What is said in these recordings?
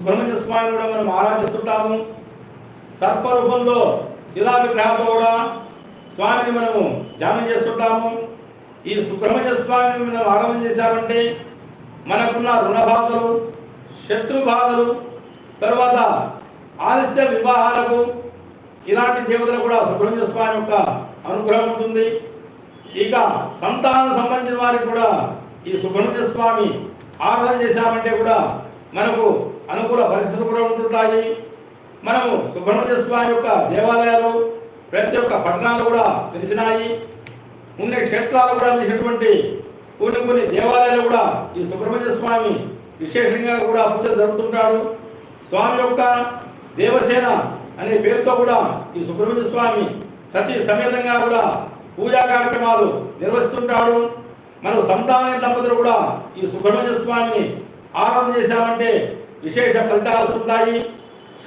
సుబ్రహ్మణ్య స్వామిని కూడా మనం ఆరాధిస్తుంటాము. సర్ప రూపంలో శిలా విగ్రహంతో కూడా స్వామిని మనము ధ్యానం చేస్తుంటాము. ఈ సుబ్రహ్మణ్య స్వామిని మనం ఆరాధన చేశామంటే మనకున్న రుణ బాధలు శత్రు బాధలు తర్వాత ఆలస్య వివాహాలకు ఇలాంటి దేవతలు కూడా సుబ్రహ్మణ్య స్వామి యొక్క అనుగ్రహం ఉంటుంది. ఇక సంతాన సంబంధించిన వారికి కూడా ఈ సుబ్రహ్మణ్య స్వామి ఆరాధన చేశామంటే కూడా మనకు అనుకూల పరిస్థితులు కూడా ఉంటుంటాయి. మనము సుబ్రహ్మణ్య స్వామి యొక్క దేవాలయాలు ప్రతి ఒక్క పట్టణాలు కూడా తెలిసినాయి ఉన్న క్షేత్రాలు కూడా తెలిసినటువంటి కొన్ని కొన్ని దేవాలయాలు కూడా ఈ సుబ్రహ్మణ్య స్వామి విశేషంగా కూడా పూజ జరుపుతుంటాడు. స్వామి యొక్క దేవసేన అనే పేరుతో కూడా ఈ సుబ్రహ్మణ్య స్వామి సతీ సమేతంగా కూడా పూజా కార్యక్రమాలు నిర్వహిస్తుంటాడు. మన సంతాన దంపతులు కూడా ఈ సుబ్రహ్మణ్య స్వామిని ఆరాధన చేశామంటే విశేష ఫలితాలు వస్తుంటాయి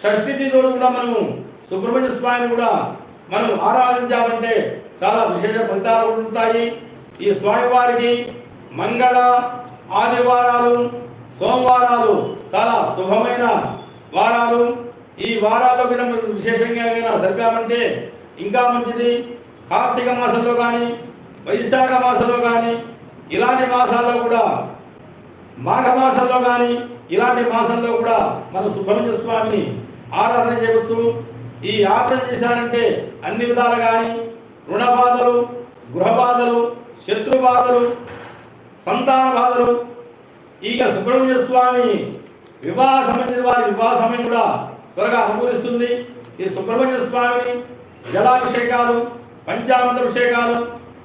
షష్ఠితి రోజు కూడా మనము సుబ్రహ్మణ్య స్వామిని కూడా మనం ఆరాధించామంటే చాలా విశేష ఫలితాలు ఉంటాయి. ఈ స్వామివారికి మంగళ ఆదివారాలు సోమవారాలు చాలా శుభమైన వారాలు. ఈ వారాల్లో కూడా విశేషంగా ఏమైనా సరిపామంటే ఇంకా మంచిది. కార్తీక మాసంలో కానీ వైశాఖ మాసంలో కానీ ఇలాంటి మాసాల్లో కూడా మాఘ మాసంలో కానీ ఇలాంటి మాసంలో కూడా మనం సుబ్రహ్మణ్య స్వామిని ఆరాధన చేయవచ్చు. ఈ ఆరాధన చేశారంటే అన్ని విధాలు కానీ రుణ బాధలు గృహ బాధలు శత్రు బాధలు సంతాన బాధలు ఇక సుబ్రహ్మణ్య స్వామి వివాహ సంబంధించిన వారి వివాహ సమయం కూడా త్వరగా అనుకూలిస్తుంది. ఈ సుబ్రహ్మణ్య స్వామిని జలాభిషేకాలు పంచామృత అభిషేకాలు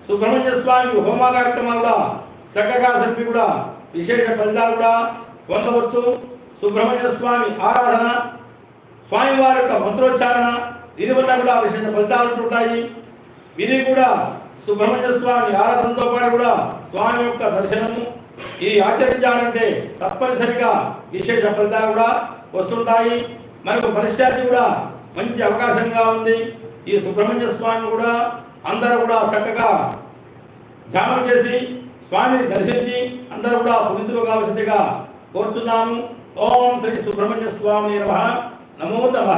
సుబ్రహ్మణ్య స్వామి హోమ కార్యక్రమాలు కూడా చక్కగా సరిపి కూడా విశేష ఫలితాలు కూడా పొందవచ్చు. సుబ్రహ్మణ్య స్వామి ఆరాధన స్వామివారి యొక్క మంత్రోచ్చారణ దీని వల్ల కూడా విశేష ఫలితాలు ఉంటాయి. ఇది కూడా సుబ్రహ్మణ్య స్వామి ఆరాధనతో పాటు కూడా స్వామి యొక్క దర్శనము. ఇది ఆచరించాలంటే తప్పనిసరిగా విశేష ఫలితాలు కూడా వస్తుంటాయి. మనకు పరిస్థితి కూడా మంచి అవకాశంగా ఉంది. ఈ సుబ్రహ్మణ్య స్వామి కూడా అందరూ కూడా చక్కగా ధ్యానం చేసి స్వామిని దర్శించి అందరూ కూడా పునితులు కావలసిందిగా కోరుతున్నాము. ఓం శ్రీ సుబ్రహ్మణ్య స్వామి నమః. నమో నమ.